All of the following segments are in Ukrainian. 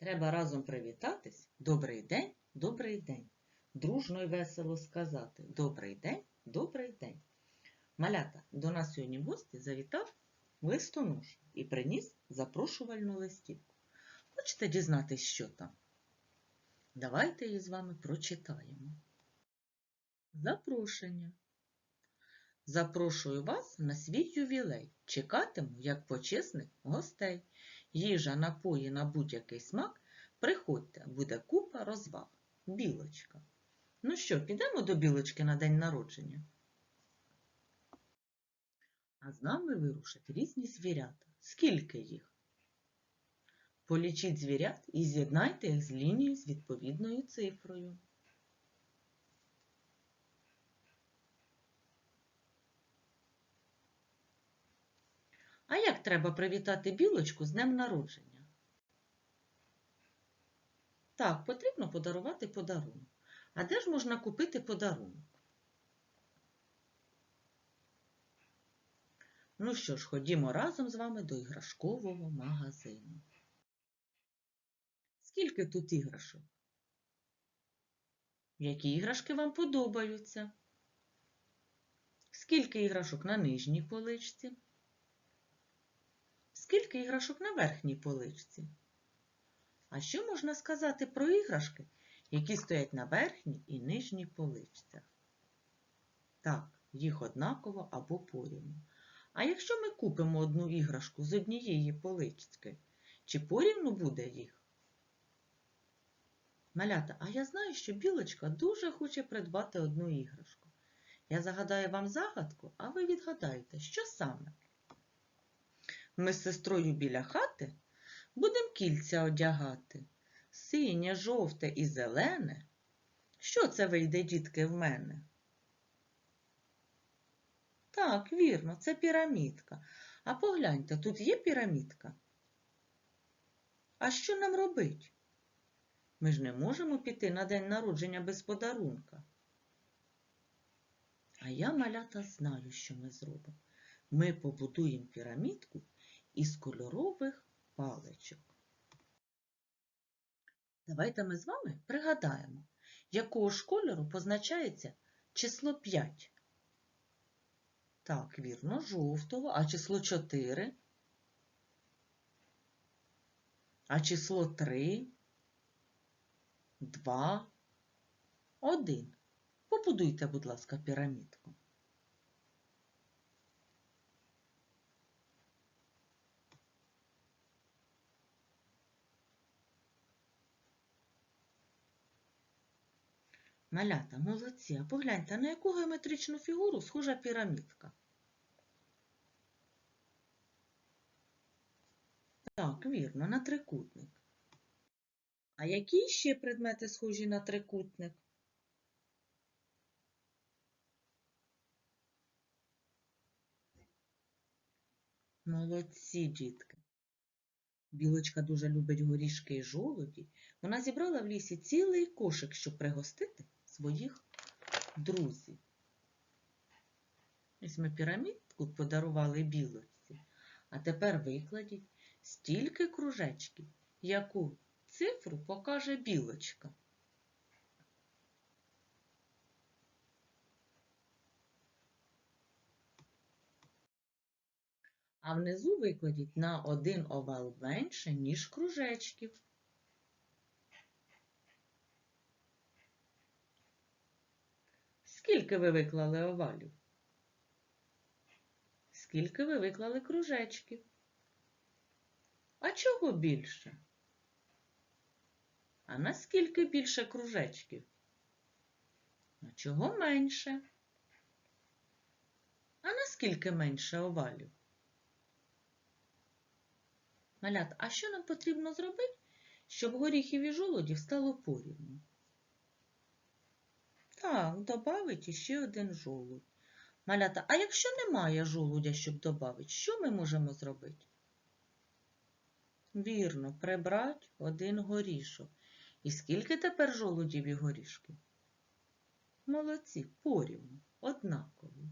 Треба разом привітатись. Добрий день, добрий день. Дружно й весело сказати Добрий день, добрий день. Малята, до нас сьогодні в гості завітав листонош і приніс запрошувальну листівку. Хочете дізнатись, що там? Давайте її з вами прочитаємо. Запрошення. Запрошую вас на свій ювілей. Чекатиму, як почесних гостей. Їжа, напої на будь-який смак. Приходьте, буде купа розваг. Білочка. Ну що, підемо до білочки на день народження? А з нами вирушать різні звірята. Скільки їх? Полічіть звірят і з'єднайте їх з лінією з відповідною цифрою. Треба привітати білочку з днем народження? Так, потрібно подарувати подарунок. А де ж можна купити подарунок? Ну що ж, ходімо разом з вами до іграшкового магазину. Скільки тут іграшок? Які іграшки вам подобаються? Скільки іграшок на нижній поличці? Скільки іграшок на верхній поличці? А що можна сказати про іграшки, які стоять на верхній і нижній поличцях? Так, їх однаково або порівну. А якщо ми купимо одну іграшку з однієї полички, чи порівну буде їх? Малята, а я знаю, що білочка дуже хоче придбати одну іграшку. Я загадаю вам загадку, а ви відгадаєте, що саме? Ми з сестрою біля хати будем кільця одягати. Синє, жовте і зелене. Що це вийде, дітки, в мене? Так, вірно, це пірамідка. А погляньте, тут є пірамідка. А що нам робить? Ми ж не можемо піти на день народження без подарунка. А я, малята, знаю, що ми зробимо. Ми побудуємо пірамідку із кольорових паличок. Давайте ми з вами пригадаємо, якого ж кольору позначається число 5. Так, вірно, жовтого, а число 4. А число 3, 2, 1. Побудуйте, будь ласка, пірамідку. Малята, молодці, а погляньте, на яку геометричну фігуру схожа пірамідка. Так, вірно, на трикутник. А які ще предмети схожі на трикутник? Молодці, дітки. Білочка дуже любить горішки і жолуді. Вона зібрала в лісі цілий кошик, щоб пригостити своїх друзів. Ось ми пірамідку подарували білочці, а тепер викладіть стільки кружечків, яку цифру покаже білочка. А внизу викладіть на один овал менше, ніж кружечків. Скільки ви виклали овалів? Скільки ви виклали кружечків? А чого більше? А наскільки більше кружечків? А чого менше? А наскільки менше овалів? Малят, а що нам потрібно зробити, щоб горіхів і жолудів стало порівну? Так, додати ще один жолудь. Малята, а якщо немає жолудя, щоб додати, що ми можемо зробити? Вірно, прибрати один горішок. І скільки тепер жолудів і горішків? Молодці, порівну, однакові.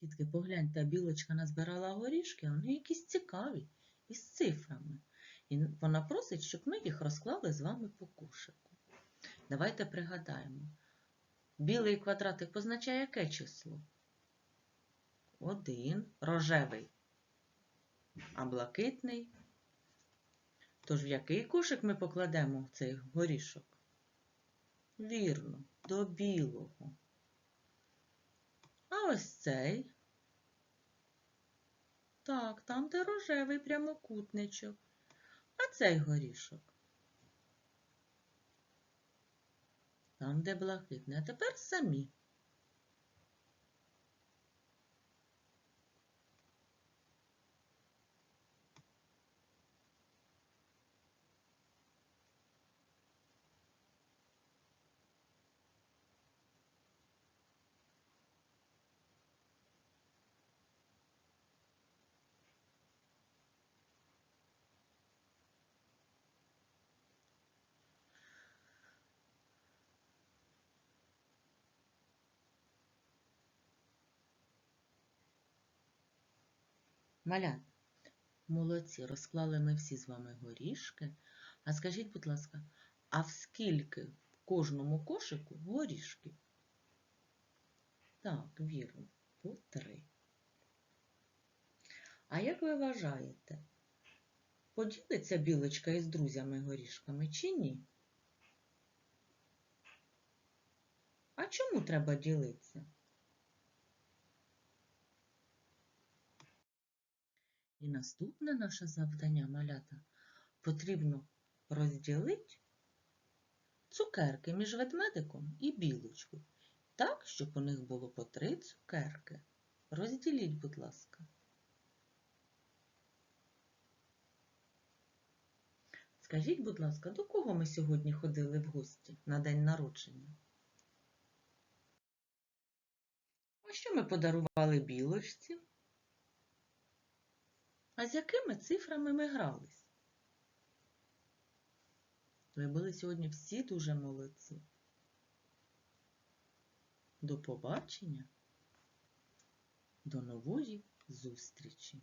Дітки, погляньте, білочка назбирала горішки, вони якісь цікаві, із цифрами. І вона просить, щоб ми їх розклали з вами по кошику. Давайте пригадаємо. Білий квадратик позначає яке число? Один, рожевий, а блакитний. Тож в який кошик ми покладемо цей горішок? Вірно, до білого. А ось цей. Так, там, де рожевий прямокутничок. А цей горішок. Там, де блакитне. А тепер самі. Малят, молодці, розклали ми всі з вами горішки. А скажіть, будь ласка, а в скільки в кожному кошику горішків? Так, вірно, по три. А як ви вважаєте, поділиться білочка із друзями горішками чи ні? А чому треба ділитися? І наступне наше завдання, малята, потрібно розділити цукерки між ведмедиком і білочкою, так, щоб у них було по три цукерки. Розділіть, будь ласка. Скажіть, будь ласка, до кого ми сьогодні ходили в гості на день народження? А що ми подарували білочці? А з якими цифрами ми грались? Ви були сьогодні всі дуже молодці. До побачення, до нової зустрічі!